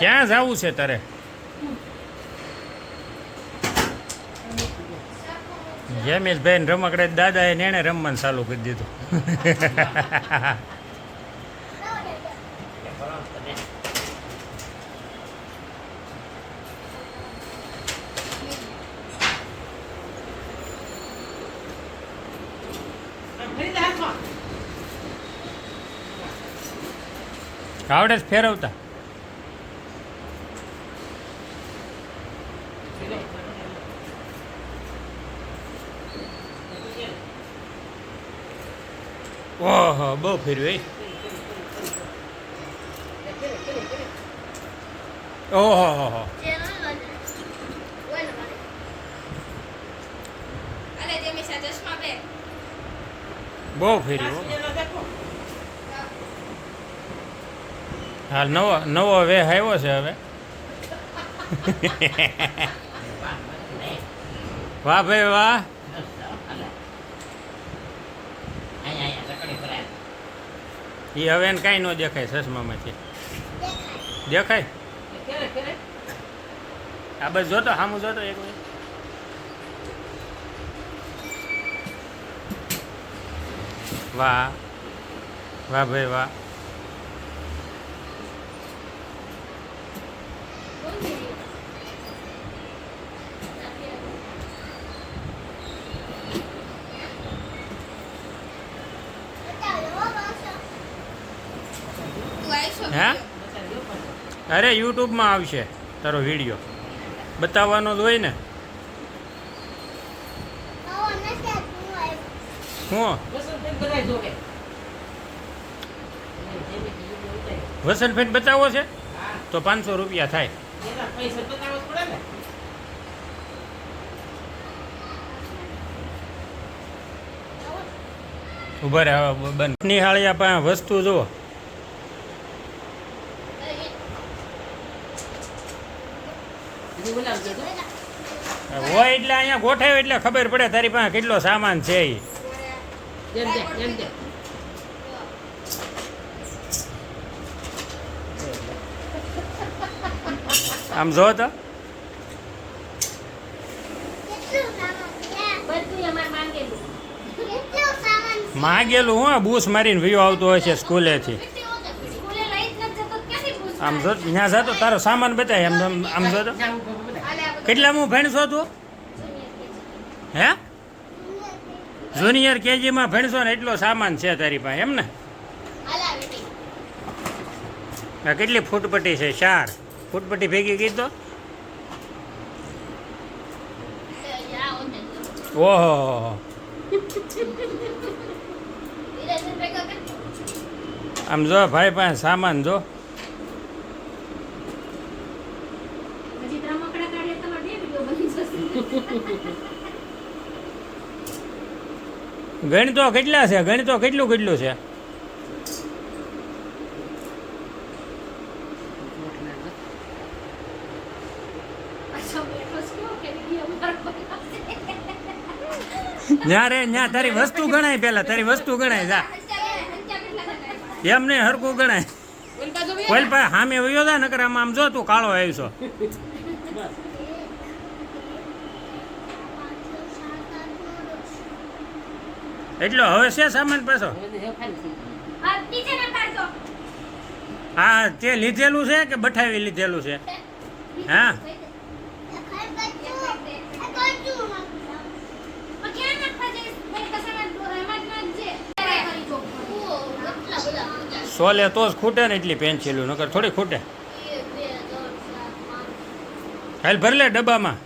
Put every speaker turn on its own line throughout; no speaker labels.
ક્યાં જવું છે તારે? જમીશભાઈ ને રમકડે દાદાએ નેણે રમવાનું ચાલુ કરી દીધું. આવડે જ ફેરવતા. ઓહો બહુ ફેરવી ઓહો, હો હો બહુ ફેર્યું. હાલ નવો નવો વે આવ્યો છે હવે. વાહ, ભાઈ, વાહ. એ હવે એને કાંઈ ન દેખાય ચશ્મામાંથી દેખાય? આ બસ જોતો સામું જોતો એક મિનિટ. વાહ. વાહ ભાઈ, વાહ હે અરે યુટ્યુબમાં આવશે તારો વીડિયો. બતાવવાનો જ હોય ને. હું? ફેન બતાવો છે? તો પાંચસો રૂપિયા થાય. ઊભા રહે, હવે બંધ. નિહાળ્યા પાસે વસ્તુ જુઓ. હોય એટલે અહીંયા ગોઠવ્યો એટલે ખબર પડે તારી પાસે કેટલો સામાન છે એ આમ જો તો. માગેલું. હું બૂસ મારીને વ્યૂ આવતો હોય છે સ્કૂલેથી. આમ જો ત્યાં જતો, તારો સામાન બતાય, આમ આમ કેટલા હું ભણશો તું? હે? જુનિયર કેજીમાં ભણશો ને એટલો સામાન છે તારી પાસે, એમ ને? કેટલી ફૂટપટ્ટી છે, ચાર. ફૂટપટ્ટી ભેગી કીધો ઓહો આમ જો, ભાઈ પાસે સામાન જો. ગણતો કેટલા છે? ગણતો કેટલું કેટલું છે? ત્યાં રે ત્યાં તારી વસ્તુ ગણાય પેલા તારી વસ્તુ ગણાય જા. એમ નહીં હરકું ગણાય કોઈ પાસે સામે વયો જા નકર આમ આમ જો તું કાળો આવીશો એટલો હવે છે સામાન પાછો? હા તે લીધેલું છે કે બઠાવી લીધેલું છે? હા. સોલે તો જ ખૂટે ને એટલી પેન્સિલું નકર થોડી ખૂટે. હાલ ભરલે ડબ્બામાં.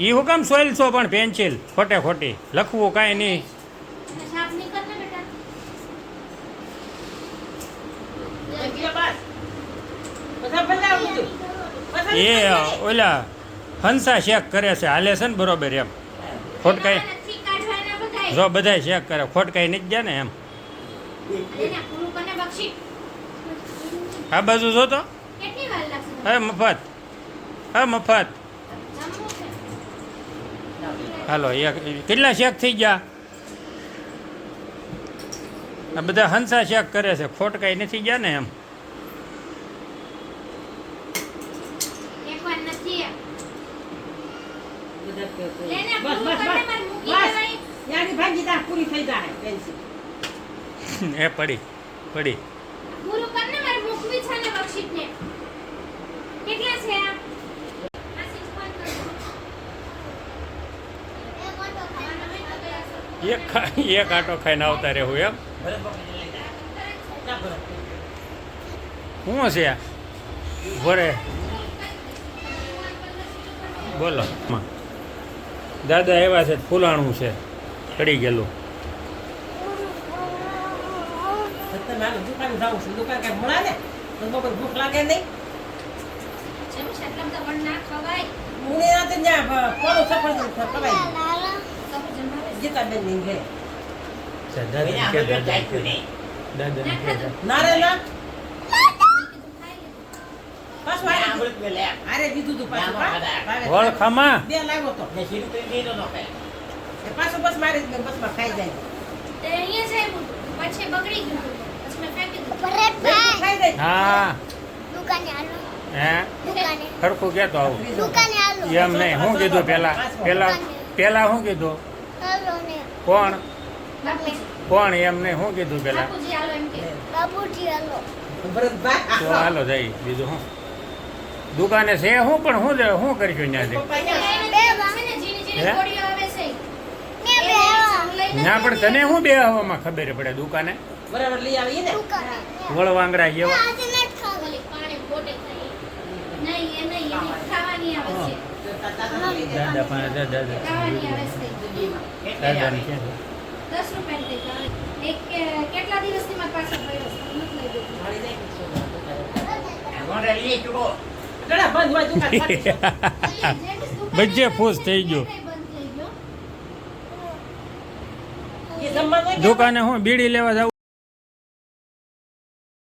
એ હું કામ સોઈલ છો પણ પેન્સિલ ખોટે ખોટી. લખવું કાંઈ નહીં. એ ઓલા હંસા શેક કરે છે. હાલે છે ને બરોબર એમ. ખોટકાઈ જો બધા શેક કરે. ખોટકાઈ નહીં ગયા ને એમ. આ બાજુ જો તો હવે મફત. હા મફત. હાલો એક કેટલા શેક થઈ ગયા? આ બધા હંસા શેક કરે છે ખોટ કાંઈ નથી ગયા ને એમ? એ પડી પડી.
પૂરું કરને મારે મૂકવી છે ને વર્કશીટને કેટલા છે? આ
એક એક આટો ખાઈને આવતા રહેવું એમ.
ના
શું છે? આ? ભરે બોલો. માં. દાદા એવા છે ફૂલાણું છે. ચડી ગયેલું.
તમે હાલો દુકાને જાઉં છું દુકાન કાંઈ મળે ને તો બપોર ભૂખ લાગે નહીં
ના ખવાય
ખવાય.
સફરજન ભાવે છે.
ગીતાબેનની ઘરે
દાદા કે દાદા કે દાદા
ના
કે
ખાધું.
ના રે ના
મેં કીધું ખાઈ લે.
પાછું આરે આરે દીધું તું પાછું
ના, ના,
હા?
ના.
ભાવે.
વળખામાં
બે લાવ્યો તો એ પાછું બસ મારે જ બસમાં ખાઈ જાય
તે અહીંયા જ આવ્યું હતું. પછી બગડી ગયું હતું. પછી મેં ફેંકી દીધું.
બેઠું ખાઈ જાય
હા
દુકાને હાલો
હે
દુકાને
ખરખું કહેતો આવું
દુકાને હાલો
એમ નહીં શું કીધું પેલા પેલા પેલા શું કીધું
હાલો ને
કોણ? કોણ? એમને શું કીધું પેલા?
બાપુજી હાલો એમ કે.
બાબુજી હાલો.
ભરતભાઈ
તો હાલો જઈ બીજું શું? દુકાને છે હું પણ શું દે શું કરીશું ત્યાંથી
ને
હે? પણ તને શું બે હવામાં ખબર પડે દુકાને?
બરાબર લઈ આવીએ ને?
દુકાને.
વળવાંગડા જેવા.
આવે છે.
દાદા દાદા
આવે છે.
દાદાને છે?
દસ એક કેટલા દિવસથી મારી પાસે પડ્યો
બંધ ફૂસ થઈ ગયો.
બંધ થઈ ગયો.
એ જમવાનું હોય કે
દુકાને હું બીડી લેવા જાવ